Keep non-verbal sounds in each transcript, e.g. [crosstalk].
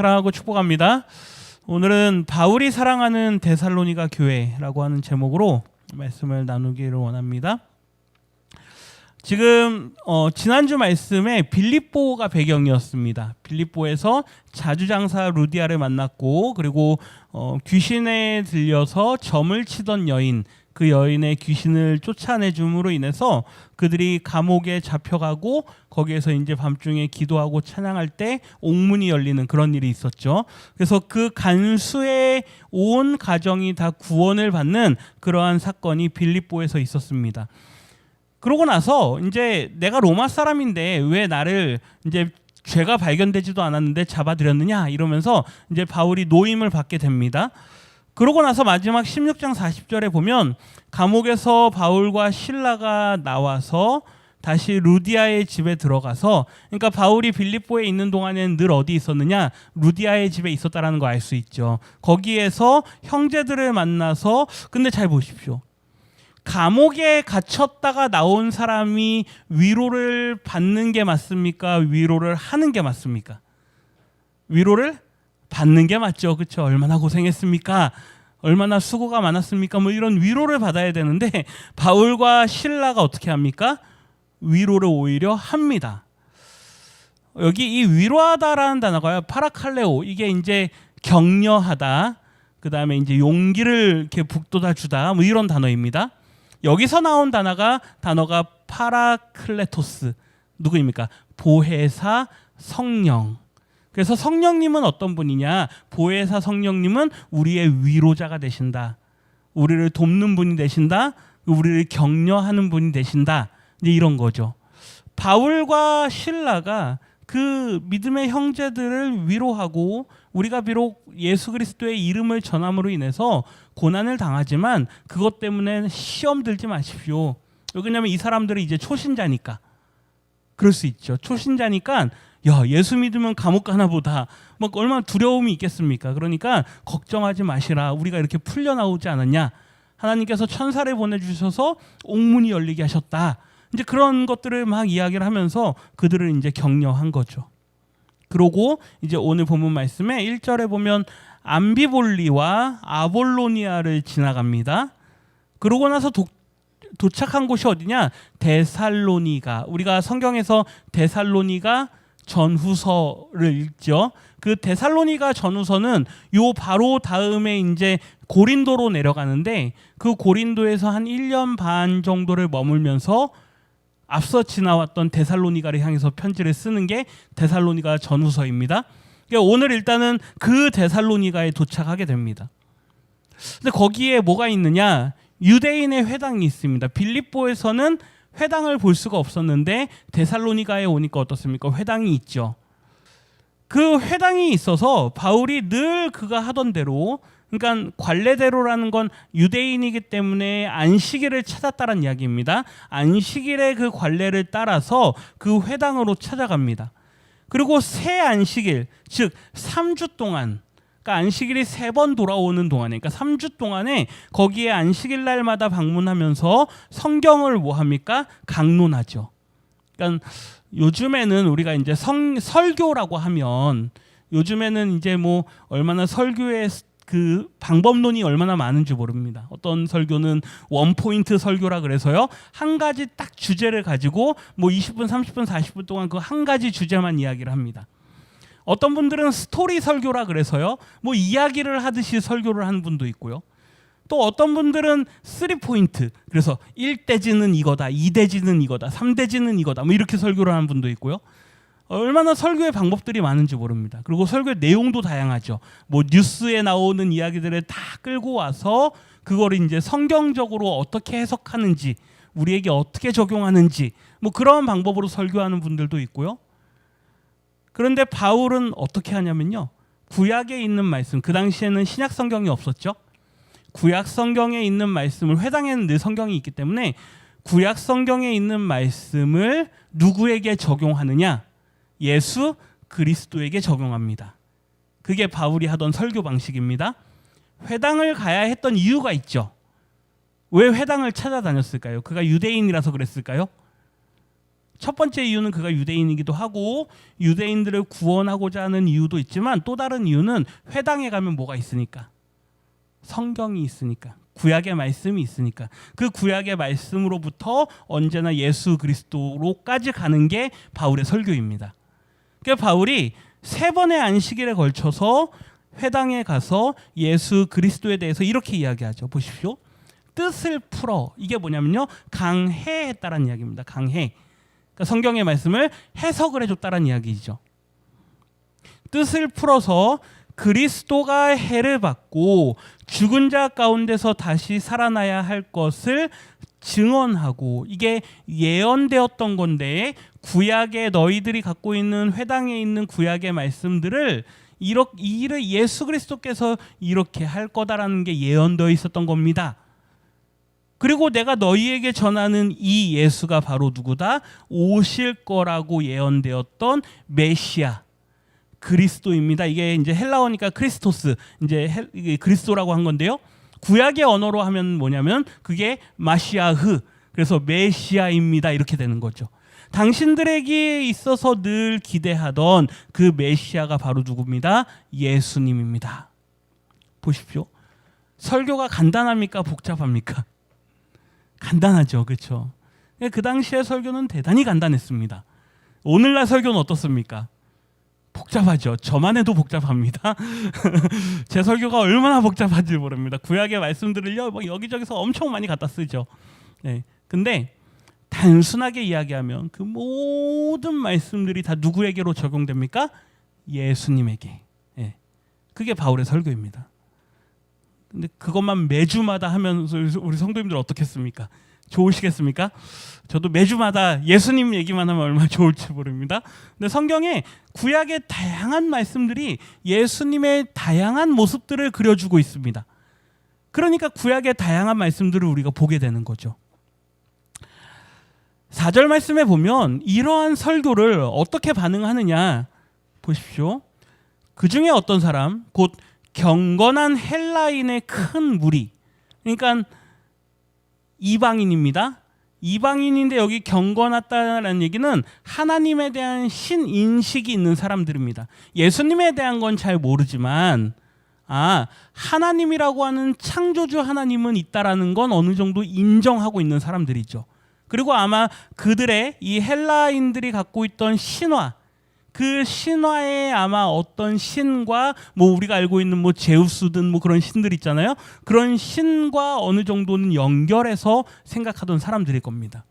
사랑하고 축복합니다. 오늘은 바울이 사랑하는 데살로니가 교회라고 하는 제목으로 말씀을 나누기를 원합니다. 지금 어, 지난주 말씀에 빌립보가 배경이었습니다. 빌립보에서 자주장사 루디아를 만났고 그리고 어, 귀신에 들려서 점을 치던 여인 그 여인의 귀신을 쫓아내 줌으로 인해서 그들이 감옥에 잡혀가고 거기에서 이제 밤중에 기도하고 찬양할 때 옥문이 열리는 그런 일이 있었죠. 그래서 그 간수의 온 가정이 다 구원을 받는 그러한 사건이 빌립보에서 있었습니다. 그러고 나서 이제 내가 로마 사람인데 왜 나를 이제 죄가 발견되지도 않았는데 잡아들였느냐 이러면서 이제 바울이 노임을 받게 됩니다. 그러고 나서 마지막 16장 40절에 보면 감옥에서 바울과 신라가 나와서 다시 루디아의 집에 들어가서 그러니까 바울이 빌립보에 있는 동안에는 늘 어디 있었느냐 루디아의 집에 있었다라는 거 알 수 있죠. 거기에서 형제들을 만나서 근데 잘 보십시오. 감옥에 갇혔다가 나온 사람이 위로를 받는 게 맞습니까? 위로를 하는 게 맞습니까? 위로를 받는 게 맞죠. 그렇죠? 얼마나 고생했습니까? 얼마나 수고가 많았습니까? 뭐 이런 위로를 받아야 되는데 바울과 신라가 어떻게 합니까? 위로를 오히려 합니다. 여기 이 위로하다라는 단어가요. 파라칼레오 이게 이제 격려하다. 그다음에 이제 용기를 이렇게 북돋아 주다. 뭐 이런 단어입니다. 여기서 나온 단어가 단어가 파라클레토스 누구입니까? 보혜사 성령. 그래서 성령님은 어떤 분이냐? 보혜사 성령님은 우리의 위로자가 되신다. 우리를 돕는 분이 되신다. 우리를 격려하는 분이 되신다. 이제 이런 거죠. 바울과 신라가 그 믿음의 형제들을 위로하고 우리가 비록 예수 그리스도의 이름을 전함으로 인해서 고난을 당하지만 그것 때문에 시험 들지 마십시오. 왜냐하면 이 사람들은 이제 초신자니까 그럴 수 있죠. 초신자니까 야 예수 믿으면 감옥 가나 보다. 막 얼마나 두려움이 있겠습니까? 그러니까 걱정하지 마시라. 우리가 이렇게 풀려 나오지 않았냐? 하나님께서 천사를 보내주셔서 옥문이 열리게 하셨다. 이제 그런 것들을 막 이야기를 하면서 그들을 이제 격려한 거죠. 그러고 이제 오늘 본문 말씀에 1절에 보면 암비볼리와 아볼로니아를 지나갑니다. 그러고 나서 도, 도착한 곳이 어디냐? 데살로니가. 우리가 성경에서 데살로니가 전후서를 읽죠. 그 데살로니가 전후서는 요 바로 다음에 이제 고린도로 내려가는데 그 고린도에서 한 1년 반 정도를 머물면서 앞서 지나왔던 데살로니가를 향해서 편지를 쓰는 게 데살로니가 전후서입니다. 그러니까 오늘 일단은 그 데살로니가에 도착하게 됩니다. 근데 거기에 뭐가 있느냐? 유대인의 회당이 있습니다. 빌립보에서는 회당을 볼 수가 없었는데 데살로니가에 오니까 어떻습니까? 회당이 있죠. 그 회당이 있어서 바울이 늘 그가 하던 대로 그러니까 관례대로라는 건 유대인이기 때문에 안식일을 찾았다는 이야기입니다. 안식일의 그 관례를 따라서 그 회당으로 찾아갑니다. 그리고 새 안식일, 즉 3주 동안 그러니까 안식일이 세 번 돌아오는 동안에 그러니까 3주 동안에 거기에 안식일 날마다 방문하면서 성경을 뭐 합니까? 강론하죠. 그러니까 요즘에는 우리가 이제 성, 설교라고 하면 요즘에는 이제 뭐 얼마나 설교의 그 방법론이 얼마나 많은지 모릅니다. 어떤 설교는 원 포인트 설교라 그래서요. 한 가지 딱 주제를 가지고 뭐 20분, 30분, 40분 동안 그 한 가지 주제만 이야기를 합니다. 어떤 분들은 스토리 설교라 그래서요. 뭐 이야기를 하듯이 설교를 하는 분도 있고요. 또 어떤 분들은 쓰리 포인트. 그래서 1대지는 이거다. 2대지는 이거다. 3대지는 이거다. 뭐 이렇게 설교를 하는 분도 있고요. 얼마나 설교의 방법들이 많은지 모릅니다. 그리고 설교의 내용도 다양하죠. 뭐 뉴스에 나오는 이야기들을 다 끌고 와서 그걸 이제 성경적으로 어떻게 해석하는지, 우리에게 어떻게 적용하는지, 뭐 그런 방법으로 설교하는 분들도 있고요. 그런데 바울은 어떻게 하냐면요. 구약에 있는 말씀, 그 당시에는 신약 성경이 없었죠. 구약 성경에 있는 말씀을 회당에는 늘 성경이 있기 때문에 구약 성경에 있는 말씀을 누구에게 적용하느냐? 예수 그리스도에게 적용합니다. 그게 바울이 하던 설교 방식입니다. 회당을 가야 했던 이유가 있죠. 왜 회당을 찾아다녔을까요? 그가 유대인이라서 그랬을까요? 첫 번째 이유는 그가 유대인이기도 하고 유대인들을 구원하고자 하는 이유도 있지만 또 다른 이유는 회당에 가면 뭐가 있으니까 성경이 있으니까 구약의 말씀이 있으니까 그 구약의 말씀으로부터 언제나 예수 그리스도로까지 가는 게 바울의 설교입니다. 그러니까 바울이 세 번의 안식일에 걸쳐서 회당에 가서 예수 그리스도에 대해서 이렇게 이야기하죠. 보십시오. 뜻을 풀어 이게 뭐냐면요 강해했다라는 이야기입니다. 강해. 그러니까 성경의 말씀을 해석을 해줬다라는 이야기죠. 뜻을 풀어서 그리스도가 해를 받고 죽은 자 가운데서 다시 살아나야 할 것을 증언하고 이게 예언되었던 건데 구약의 너희들이 갖고 있는 회당에 있는 구약의 말씀들을 이렇게 이를 예수 그리스도께서 이렇게 할 거다라는 게 예언되어 있었던 겁니다. 그리고 내가 너희에게 전하는 이 예수가 바로 누구다? 오실 거라고 예언되었던 메시아 그리스도입니다. 이게 이제 헬라어니까 크리스토스 이제 헬, 그리스도라고 한 건데요. 구약의 언어로 하면 뭐냐면 그게 마시아흐 그래서 메시아입니다 이렇게 되는 거죠. 당신들에게 있어서 늘 기대하던 그 메시아가 바로 누굽니다? 예수님입니다. 보십시오. 설교가 간단합니까? 복잡합니까? 간단하죠. 그렇죠? 그 당시의 설교는 대단히 간단했습니다. 오늘날 설교는 어떻습니까? 복잡하죠. 저만 해도 복잡합니다. [laughs] 제 설교가 얼마나 복잡한지 모릅니다. 구약의 말씀들을요, 뭐 여기저기서 엄청 많이 갖다 쓰죠. 네. 근데 단순하게 이야기하면 그 모든 말씀들이 다 누구에게로 적용됩니까? 예수님에게. 예. 그게 바울의 설교입니다. 근데 그것만 매주마다 하면 우리 성도님들 어떻겠습니까? 좋으시겠습니까? 저도 매주마다 예수님 얘기만 하면 얼마나 좋을지 모릅니다. 근데 성경에 구약의 다양한 말씀들이 예수님의 다양한 모습들을 그려주고 있습니다. 그러니까 구약의 다양한 말씀들을 우리가 보게 되는 거죠. 4절 말씀에 보면 이러한 설교를 어떻게 반응하느냐 보십시오. 그 중에 어떤 사람, 곧 경건한 헬라인의 큰 무리, 그러니까 이방인입니다. 이방인인데 여기 경건하다라는 얘기는 하나님에 대한 신인식이 있는 사람들입니다. 예수님에 대한 건 잘 모르지만 아 하나님이라고 하는 창조주 하나님은 있다라는 건 어느 정도 인정하고 있는 사람들이죠. 그리고 아마 그들의 이 헬라인들이 갖고 있던 신화 그 신화에 아마 어떤 신과 뭐 우리가 알고 있는 뭐 제우스든 뭐 그런 신들 있잖아요. 그런 신과 어느 정도는 연결해서 생각하던 사람들일 겁니다.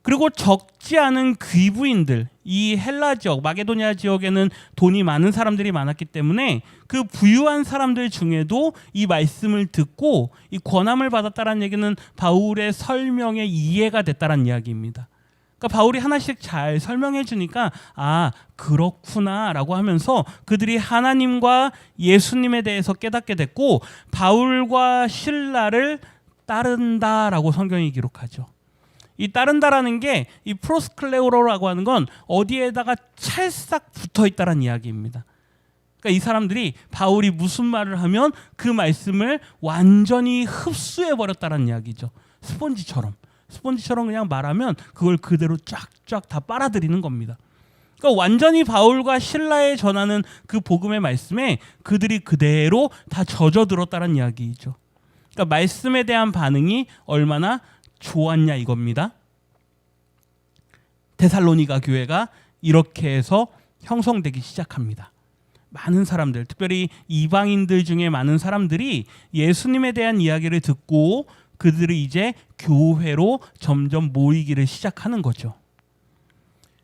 그리고 적지 않은 귀부인들, 이 헬라 지역, 마게도니아 지역에는 돈이 많은 사람들이 많았기 때문에 그 부유한 사람들 중에도 이 말씀을 듣고 이 권함을 받았다라는 얘기는 바울의 설명에 이해가 됐다라는 이야기입니다. 그러니까 바울이 하나씩 잘 설명해 주니까 아 그렇구나라고 하면서 그들이 하나님과 예수님에 대해서 깨닫게 됐고 바울과 신라를 따른다라고 성경이 기록하죠. 이 따른다라는 게 이 프로스클레오로라고 하는 건 어디에다가 찰싹 붙어 있다라는 이야기입니다. 그러니까 이 사람들이 바울이 무슨 말을 하면 그 말씀을 완전히 흡수해 버렸다라는 이야기죠. 스폰지처럼. 스폰지처럼 그냥 말하면 그걸 그대로 쫙쫙 다 빨아들이는 겁니다. 그러니까 완전히 바울과 신라에 전하는 그 복음의 말씀에 그들이 그대로 다 젖어들었다는 이야기죠. 그러니까 말씀에 대한 반응이 얼마나 좋았냐 이겁니다. 데살로니가 교회가 이렇게 해서 형성되기 시작합니다. 많은 사람들, 특별히 이방인들 중에 많은 사람들이 예수님에 대한 이야기를 듣고 그들이 이제 교회로 점점 모이기를 시작하는 거죠.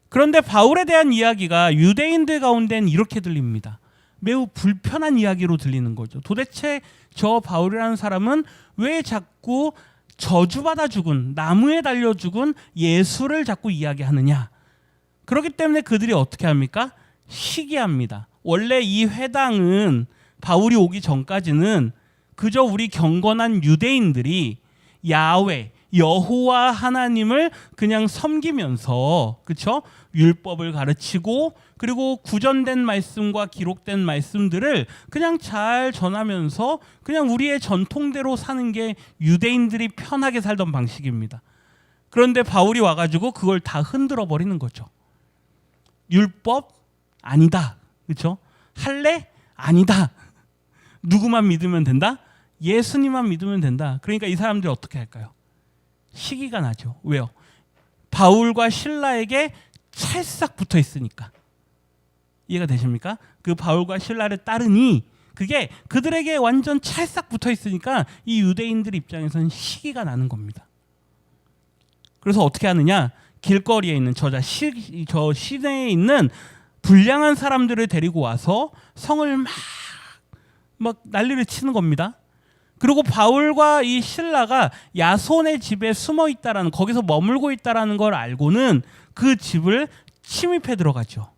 그런데 바울에 대한 이야기가 유대인들 가운데는 이렇게 들립니다. 매우 불편한 이야기로 들리는 거죠. 도대체 저 바울이라는 사람은 왜 자꾸 저주받아 죽은 나무에 달려 죽은 예수를 자꾸 이야기하느냐? 그렇기 때문에 그들이 어떻게 합니까? 시기합니다. 원래 이 회당은 바울이 오기 전까지는 그저 우리 경건한 유대인들이 야외 여호와 하나님을 그냥 섬기면서 그쵸 율법을 가르치고 그리고 구전된 말씀과 기록된 말씀들을 그냥 잘 전하면서 그냥 우리의 전통대로 사는 게 유대인들이 편하게 살던 방식입니다. 그런데 바울이 와가지고 그걸 다 흔들어 버리는 거죠. 율법 아니다. 그렇죠? 할래 아니다. 누구만 믿으면 된다? 예수님만 믿으면 된다. 그러니까 이 사람들이 어떻게 할까요? 시기가 나죠. 왜요? 바울과 신라에게 찰싹 붙어 있으니까. 이해가 되십니까? 그 바울과 신라를 따르니 그게 그들에게 완전 찰싹 붙어 있으니까 이 유대인들 입장에서는 시기가 나는 겁니다. 그래서 어떻게 하느냐? 길거리에 있는 저자 시, 저 시내에 있는 불량한 사람들을 데리고 와서 성을 막, 막 난리를 치는 겁니다. 그리고 바울과 이 신라가 야손의 집에 숨어 있다라는 거기서 머물고 있다라는 걸 알고는 그 집을 침입해 들어가죠.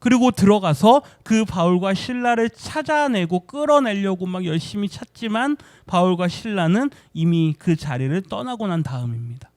그리고 들어가서 그 바울과 신라를 찾아내고 끌어내려고 막 열심히 찾지만 바울과 신라는 이미 그 자리를 떠나고 난 다음입니다.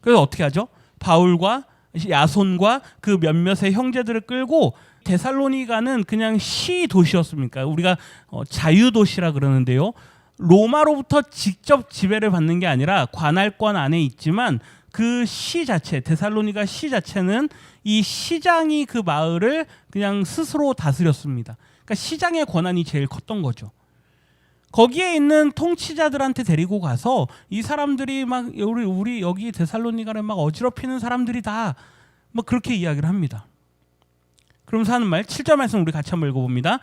그래서 어떻게 하죠? 바울과 야손과 그 몇몇의 형제들을 끌고 데살로니가는 그냥 시 도시였습니까? 우리가 어, 자유 도시라 그러는데요. 로마로부터 직접 지배를 받는 게 아니라 관할권 안에 있지만 그 시 자체 데살로니가 시 자체는 이 시장이 그 마을을 그냥 스스로 다스렸습니다. 그러니까 시장의 권한이 제일 컸던 거죠. 거기에 있는 통치자들한테 데리고 가서 이 사람들이 막 우리 우리 여기 데살로니가를 막 어지럽히는 사람들이다. 뭐 그렇게 이야기를 합니다. 그러면서 하는 말 7절 말씀 우리 같이 한번 읽어봅니다.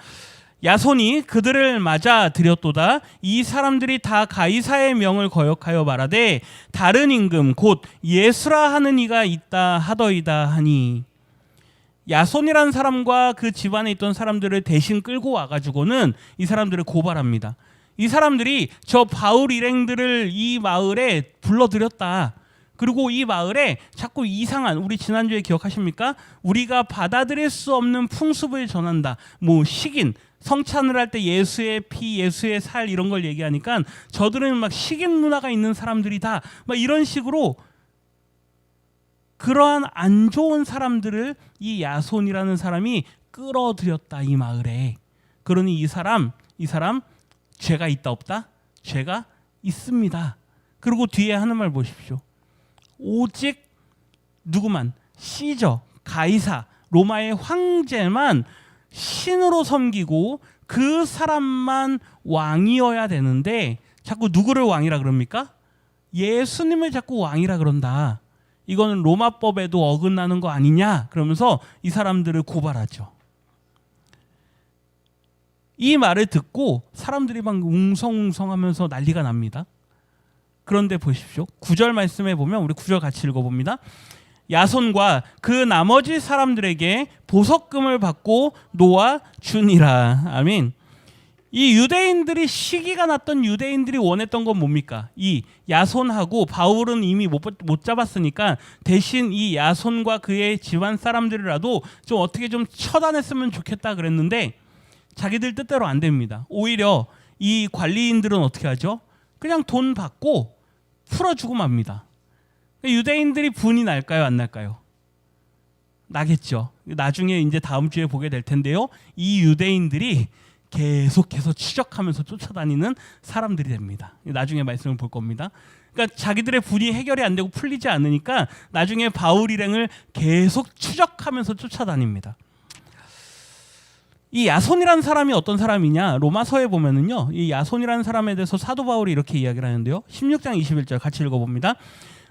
야손이 그들을 맞아 들였도다 이 사람들이 다 가이사의 명을 거역하여 말하되 다른 임금 곧 예수라 하는 이가 있다 하더이다 하니 야손이라는 사람과 그 집안에 있던 사람들을 대신 끌고 와가지고는 이 사람들을 고발합니다. 이 사람들이 저 바울 일행들을 이 마을에 불러들였다. 그리고 이 마을에 자꾸 이상한 우리 지난주에 기억하십니까? 우리가 받아들일 수 없는 풍습을 전한다. 뭐 식인 성찬을 할 때 예수의 피, 예수의 살 이런 걸 얘기하니까 저들은 막 식인 문화가 있는 사람들이다. 막 이런 식으로 그러한 안 좋은 사람들을 이 야손이라는 사람이 끌어들였다 이 마을에. 그러니 이 사람, 이 사람 죄가 있다 없다? 죄가 있습니다. 그리고 뒤에 하는 말 보십시오. 오직 누구만 시저 가이사 로마의 황제만 신으로 섬기고 그 사람만 왕이어야 되는데 자꾸 누구를 왕이라 그럽니까? 예수님을 자꾸 왕이라 그런다. 이거는 로마법에도 어긋나는 거 아니냐? 그러면서 이 사람들을 고발하죠. 이 말을 듣고 사람들이 막 웅성웅성하면서 난리가 납니다. 그런데 보십시오. 구절 말씀에 보면 우리 구절 같이 읽어봅니다. 야손과 그 나머지 사람들에게 보석금을 받고 놓아 주니라. 아멘. 이 유대인들이 시기가 났던 유대인들이 원했던 건 뭡니까? 이 야손하고 바울은 이미 못, 못 잡았으니까 대신 이 야손과 그의 집안 사람들이라도 좀 어떻게 좀 처단했으면 좋겠다 그랬는데 자기들 뜻대로 안 됩니다. 오히려 이 관리인들은 어떻게 하죠? 그냥 돈 받고 풀어주고 맙니다. 유대인들이 분이 날까요, 안 날까요? 나겠죠. 나중에 이제 다음 주에 보게 될 텐데요. 이 유대인들이 계속해서 추적하면서 쫓아다니는 사람들이 됩니다. 나중에 말씀을 볼 겁니다. 그러니까 자기들의 분이 해결이 안 되고 풀리지 않으니까 나중에 바울 일행을 계속 추적하면서 쫓아다닙니다. 이 야손이라는 사람이 어떤 사람이냐? 로마서에 보면은요. 이 야손이라는 사람에 대해서 사도 바울이 이렇게 이야기를 하는데요. 16장 21절 같이 읽어 봅니다.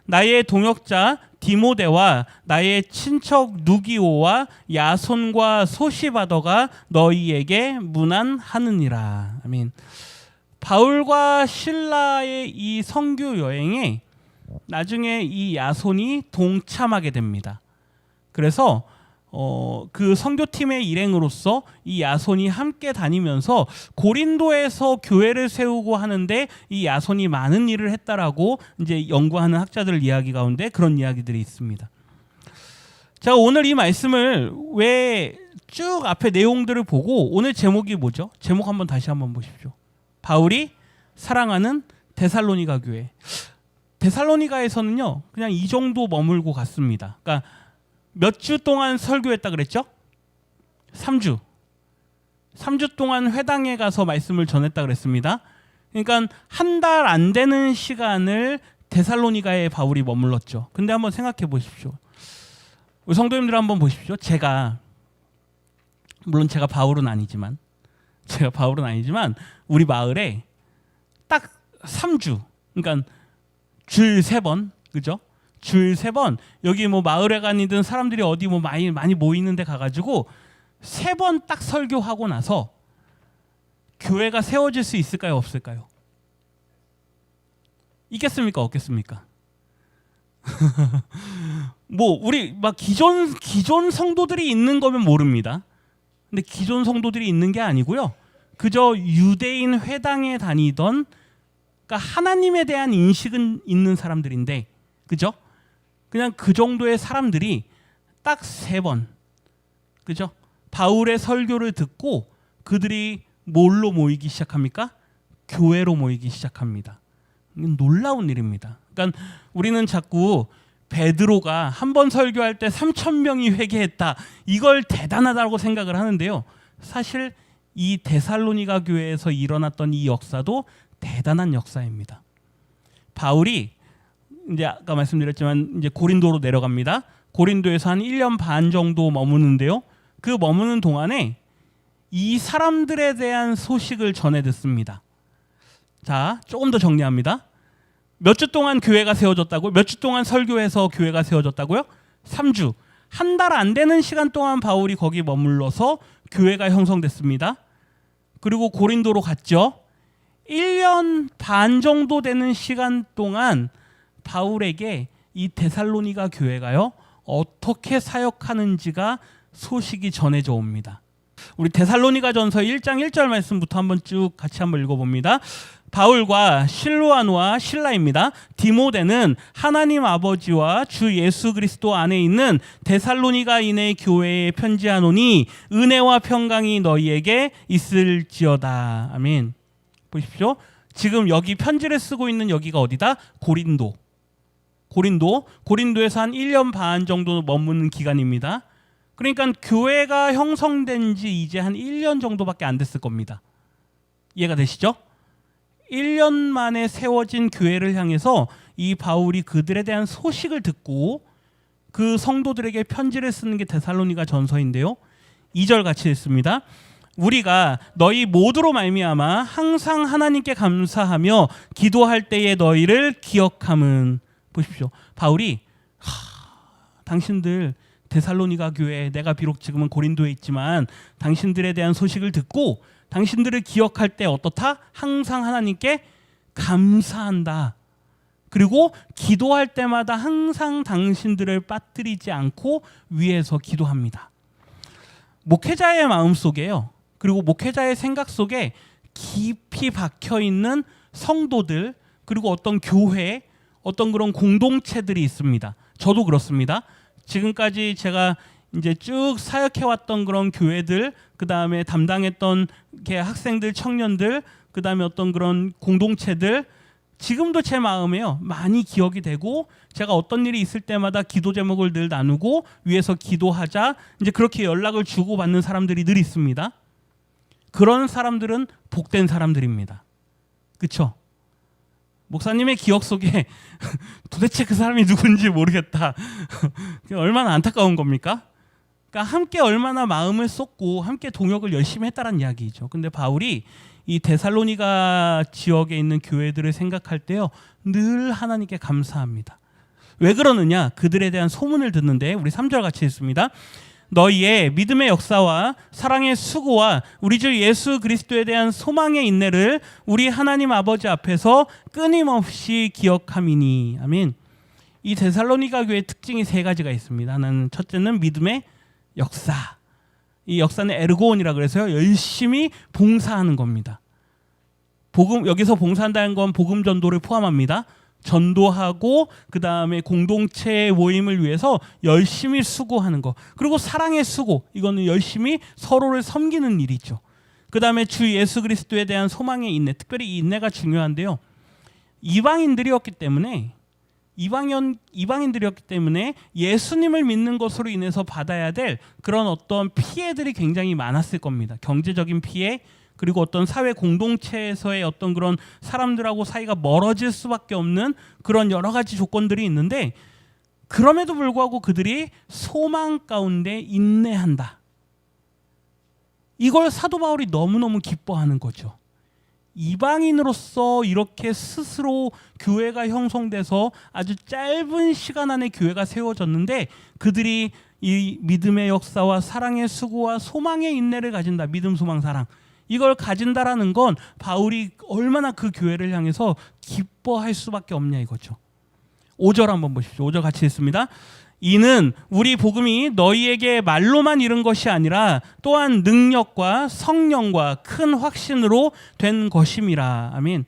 나의 동역자 디모데와 나의 친척 누기오와 야손과 소시바더가 너희에게 문안하느니라. 아멘. 바울과 신라의 이 선교 여행에 나중에 이 야손이 동참하게 됩니다. 그래서 어, 그 선교팀의 일행으로서 이 야손이 함께 다니면서 고린도에서 교회를 세우고 하는데 이 야손이 많은 일을 했다라고 이제 연구하는 학자들 이야기 가운데 그런 이야기들이 있습니다. 자, 오늘 이 말씀을 왜 쭉 앞에 내용들을 보고 오늘 제목이 뭐죠? 제목 한번 다시 한번 보십시오. 바울이 사랑하는 데살로니가 교회. 데살로니가에서는요, 그냥 이 정도 머물고 갔습니다. 그러니까 몇 주 동안 설교했다 그랬죠? 3주. 3주 동안 회당에 가서 말씀을 전했다 그랬습니다. 그러니까 한 달 안 되는 시간을 데살로니가에 바울이 머물렀죠. 근데 한번 생각해 보십시오. 우리 성도님들 한번 보십시오. 제가 물론 제가 바울은 아니지만 제가 바울은 아니지만 우리 마을에 딱 3주 그러니까 줄세번 그죠? 줄세번 여기 뭐 마을회관이든 사람들이 어디 뭐 많이 많이 모이는데 가가지고 세 번 딱 설교하고 나서 교회가 세워질 수 있을까요 없을까요? 있겠습니까 없겠습니까? [laughs] 뭐 우리 막 기존 기존 성도들이 있는 거면 모릅니다. 근데 기존 성도들이 있는 게 아니고요. 그저 유대인 회당에 다니던 그러니까 하나님에 대한 인식은 있는 사람들인데 그죠? 그냥 그 정도의 사람들이 딱 세 번 그죠? 바울의 설교를 듣고 그들이 뭘로 모이기 시작합니까? 교회로 모이기 시작합니다. 놀라운 일입니다. 그러니까 우리는 자꾸 베드로가 한 번 설교할 때 3천 명이 회개했다. 이걸 대단하다고 생각을 하는데요. 사실 이 데살로니가 교회에서 일어났던 이 역사도 대단한 역사입니다. 바울이 이제 아까 말씀드렸지만 이제 고린도로 내려갑니다. 고린도에서 한 1년 반 정도 머무는데요. 그 머무는 동안에 이 사람들에 대한 소식을 전해 듣습니다. 자, 조금 더 정리합니다. 몇 주 동안 교회가 세워졌다고요? 몇주 동안 설교해서 교회가 세워졌다고요? 3주. 한 달 안 되는 시간 동안 바울이 거기 머물러서 교회가 형성됐습니다. 그리고 고린도로 갔죠. 1년 반 정도 되는 시간 동안 바울에게 이 데살로니가 교회가요. 어떻게 사역하는지가 소식이 전해져 옵니다. 우리 데살로니가 전서 1장 1절 말씀부터 한번 쭉 같이 한번 읽어봅니다. 바울과 실로아노와 신라입니다. 디모데는 하나님 아버지와 주 예수 그리스도 안에 있는 데살로니가인의 교회에 편지하노니 은혜와 평강이 너희에게 있을지어다. 아멘. 보십시오. 지금 여기 편지를 쓰고 있는 여기가 어디다? 고린도. 고린도. 고린도에서 한 1년 반 정도 머무는 기간입니다. 그러니까 교회가 형성된 지 이제 한 1년 정도밖에 안 됐을 겁니다. 이해가 되시죠? 1년 만에 세워진 교회를 향해서 이 바울이 그들에 대한 소식을 듣고 그 성도들에게 편지를 쓰는 게 데살로니가 전서인데요. 2절 같이 읽습니다. 우리가 너희 모두로 말미암아 항상 하나님께 감사하며 기도할 때에 너희를 기억함은 보십시오. 바울이 하, 당신들 데살로니가 교회 내가 비록 지금은 고린도에 있지만 당신들에 대한 소식을 듣고 당신들을 기억할 때 어떻다? 항상 하나님께 감사한다. 그리고 기도할 때마다 항상 당신들을 빠뜨리지 않고 위에서 기도합니다. 목회자의 마음 속에요. 그리고 목회자의 생각 속에 깊이 박혀 있는 성도들 그리고 어떤 교회 어떤 그런 공동체들이 있습니다. 저도 그렇습니다. 지금까지 제가 이제 쭉 사역해 왔던 그런 교회들, 그 다음에 담당했던 학생들, 청년들, 그 다음에 어떤 그런 공동체들, 지금도 제 마음에요 많이 기억이 되고 제가 어떤 일이 있을 때마다 기도 제목을 늘 나누고 위에서 기도하자 이제 그렇게 연락을 주고 받는 사람들이 늘 있습니다. 그런 사람들은 복된 사람들입니다. 그렇죠? 목사님의 기억 속에 [laughs] 도대체 그 사람이 누군지 모르겠다. 얼마나 안타까운 겁니까? 그러니까 함께 얼마나 마음을 쏟고 함께 동역을 열심히 했다는 이야기죠. 근데 바울이 이 데살로니가 지역에 있는 교회들을 생각할 때요. 늘 하나님께 감사합니다. 왜 그러느냐? 그들에 대한 소문을 듣는데 우리 3절 같이 읽습니다. 너희의 믿음의 역사와 사랑의 수고와 우리 주 예수 그리스도에 대한 소망의 인내를 우리 하나님 아버지 앞에서 끊임없이 기억함이니 아멘. 이 데살로니가 교회 특징이 세 가지가 있습니다. 하나는 첫째는 믿음의 역사. 이 역사는 에르고온이라 그래서요. 열심히 봉사하는 겁니다. 복음 여기서 봉사한다는 건 복음 전도를 포함합니다. 전도하고 그 다음에 공동체 모임을 위해서 열심히 수고하는 거 그리고 사랑의 수고 이거는 열심히 서로를 섬기는 일이죠. 그 다음에 주 예수 그리스도에 대한 소망의 인내 특별히 이 인내가 중요한데요. 이방인들이었기 때문에 이방인 이방인들이었기 때문에 예수님을 믿는 것으로 인해서 받아야 될 그런 어떤 피해들이 굉장히 많았을 겁니다. 경제적인 피해, 그리고 어떤 사회 공동체에서의 어떤 그런 사람들하고 사이가 멀어질 수밖에 없는 그런 여러 가지 조건들이 있는데 그럼에도 불구하고 그들이 소망 가운데 인내한다. 이걸 사도 바울이 너무너무 기뻐하는 거죠. 이방인으로서 이렇게 스스로 교회가 형성돼서 아주 짧은 시간 안에 교회가 세워졌는데 그들이 이 믿음의 역사와 사랑의 수고와 소망의 인내를 가진다. 믿음, 소망, 사랑. 이걸 가진다라는 건 바울이 얼마나 그 교회를 향해서 기뻐할 수밖에 없냐 이거죠. 5절 한번 보십시오. 5절 같이 읽습니다. 이는 우리 복음이 너희에게 말로만 이른 것이 아니라 또한 능력과 성령과 큰 확신으로 된 것임이라. 아멘.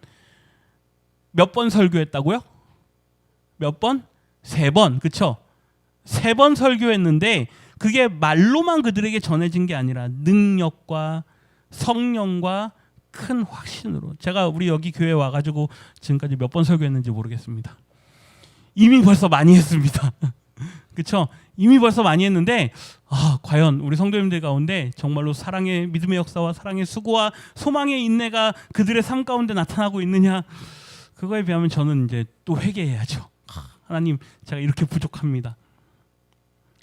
몇 번 설교했다고요? 몇 번? 세 번. 그쵸? 세 번 설교했는데 그게 말로만 그들에게 전해진 게 아니라 능력과 성령과 큰 확신으로. 제가 우리 여기 교회 와가지고 지금까지 몇 번 설교했는지 모르겠습니다. 이미 벌써 많이 했습니다. [laughs] 그렇죠? 이미 벌써 많이 했는데 아, 과연 우리 성도님들 가운데 정말로 사랑의 믿음의 역사와 사랑의 수고와 소망의 인내가 그들의 삶 가운데 나타나고 있느냐? 그거에 비하면 저는 이제 또 회개해야죠. 아, 하나님, 제가 이렇게 부족합니다.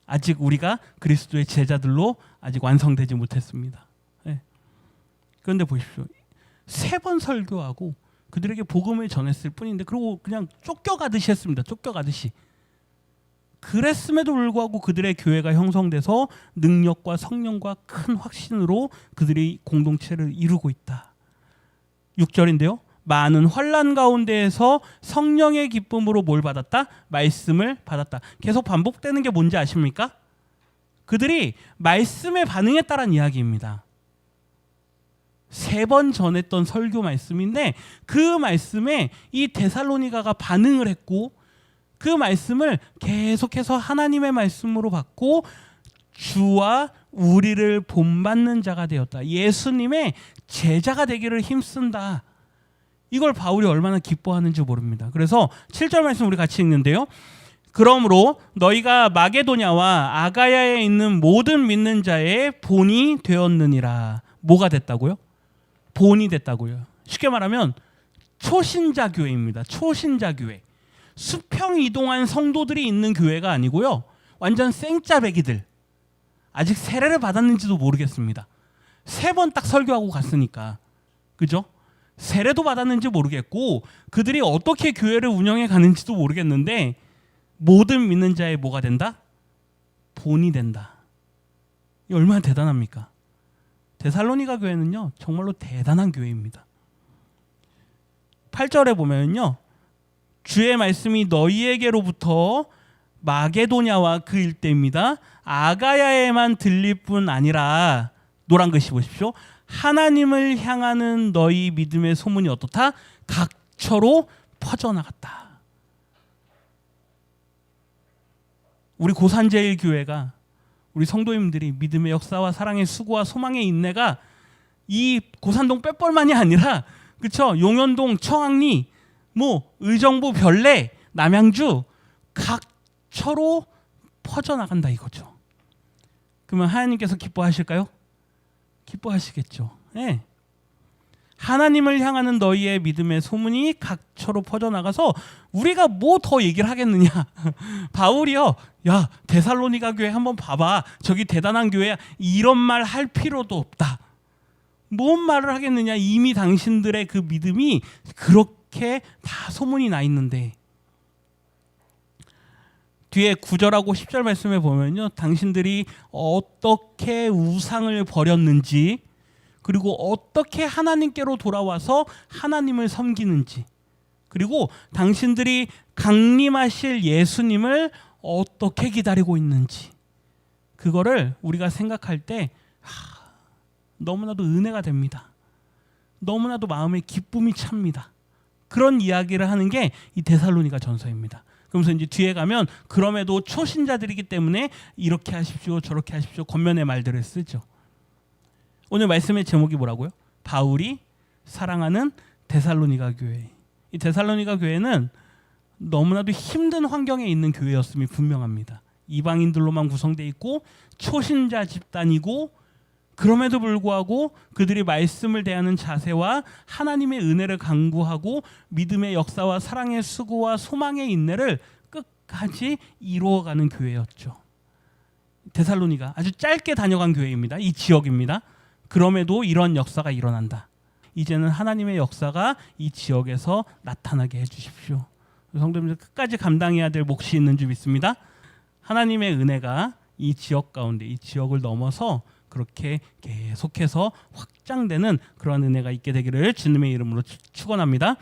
아직 우리가 그리스도의 제자들로 아직 완성되지 못했습니다. 네. 그런데 보십시오. 세 번 설교하고 그들에게 복음을 전했을 뿐인데 그리고 그냥 쫓겨가듯이 했습니다. 쫓겨가듯이. 그랬음에도 불구하고 그들의 교회가 형성돼서 능력과 성령과 큰 확신으로 그들이 공동체를 이루고 있다. 6절인데요. 많은 환란 가운데에서 성령의 기쁨으로 뭘 받았다? 말씀을 받았다. 계속 반복되는 게 뭔지 아십니까? 그들이 말씀에 반응했다란 이야기입니다. 세 번 전했던 설교 말씀인데 그 말씀에 이 데살로니가가 반응을 했고 그 말씀을 계속해서 하나님의 말씀으로 받고 주와 우리를 본받는 자가 되었다. 예수님의 제자가 되기를 힘쓴다. 이걸 바울이 얼마나 기뻐하는지 모릅니다. 그래서 7절 말씀 우리 같이 읽는데요. 그러므로 너희가 마게도냐와 아가야에 있는 모든 믿는 자의 본이 되었느니라. 뭐가 됐다고요? 본이 됐다고요. 쉽게 말하면 초신자 교회입니다. 초신자 교회. 수평 이동한 성도들이 있는 교회가 아니고요. 완전 생짜배기들. 아직 세례를 받았는지도 모르겠습니다. 세 번 딱 설교하고 갔으니까. 그죠? 세례도 받았는지 모르겠고 그들이 어떻게 교회를 운영해 가는지도 모르겠는데 모든 믿는 자의 뭐가 된다? 본이 된다. 이 얼마나 대단합니까? 데살로니가 교회는요. 정말로 대단한 교회입니다. 8절에 보면요. 주의 말씀이 너희에게로부터 마게도냐와 그 일대입니다. 아가야에만 들릴 뿐 아니라 노란 글씨 보십시오. 하나님을 향하는 너희 믿음의 소문이 어떻다? 각처로 퍼져나갔다. 우리 고산제일 교회가 우리 성도님들이 믿음의 역사와 사랑의 수고와 소망의 인내가 이 고산동 빼뻘만이 아니라 그렇죠 용현동 청학리 뭐 의정부 별내 남양주 각처로 퍼져나간다 이거죠. 그러면 하나님께서 기뻐하실까요? 기뻐하시겠죠. 네. 하나님을 향하는 너희의 믿음의 소문이 각처로 퍼져나가서 우리가 뭐 더 얘기를 하겠느냐? [laughs] 바울이요. 야, 데살로니가 교회 한번 봐봐. 저기 대단한 교회야. 이런 말 할 필요도 없다. 뭔 말을 하겠느냐? 이미 당신들의 그 믿음이 그렇게 다 소문이 나 있는데. 뒤에 9절하고 10절 말씀에 보면요. 당신들이 어떻게 우상을 버렸는지 그리고 어떻게 하나님께로 돌아와서 하나님을 섬기는지 그리고 당신들이 강림하실 예수님을 어떻게 기다리고 있는지 그거를 우리가 생각할 때 하, 너무나도 은혜가 됩니다. 너무나도 마음에 기쁨이 찹니다. 그런 이야기를 하는 게 이 데살로니가 전서입니다. 그러면서 이제 뒤에 가면 그럼에도 초신자들이기 때문에 이렇게 하십시오, 저렇게 하십시오, 겉면의 말들을 쓰죠. 오늘 말씀의 제목이 뭐라고요? 바울이 사랑하는 데살로니가 교회. 이 데살로니가 교회는 너무나도 힘든 환경에 있는 교회였음이 분명합니다. 이방인들로만 구성돼 있고 초신자 집단이고 그럼에도 불구하고 그들이 말씀을 대하는 자세와 하나님의 은혜를 강구하고 믿음의 역사와 사랑의 수고와 소망의 인내를 끝까지 이루어가는 교회였죠. 데살로니가 아주 짧게 다녀간 교회입니다. 이 지역입니다. 그럼에도 이런 역사가 일어난다. 이제는 하나님의 역사가 이 지역에서 나타나게 해주십시오. 성도님들 끝까지 감당해야 될 몫이 있는 줄 믿습니다. 하나님의 은혜가 이 지역 가운데 이 지역을 넘어서 그렇게 계속해서 확장되는 그런 은혜가 있게 되기를 주님의 이름으로 축- 축원합니다.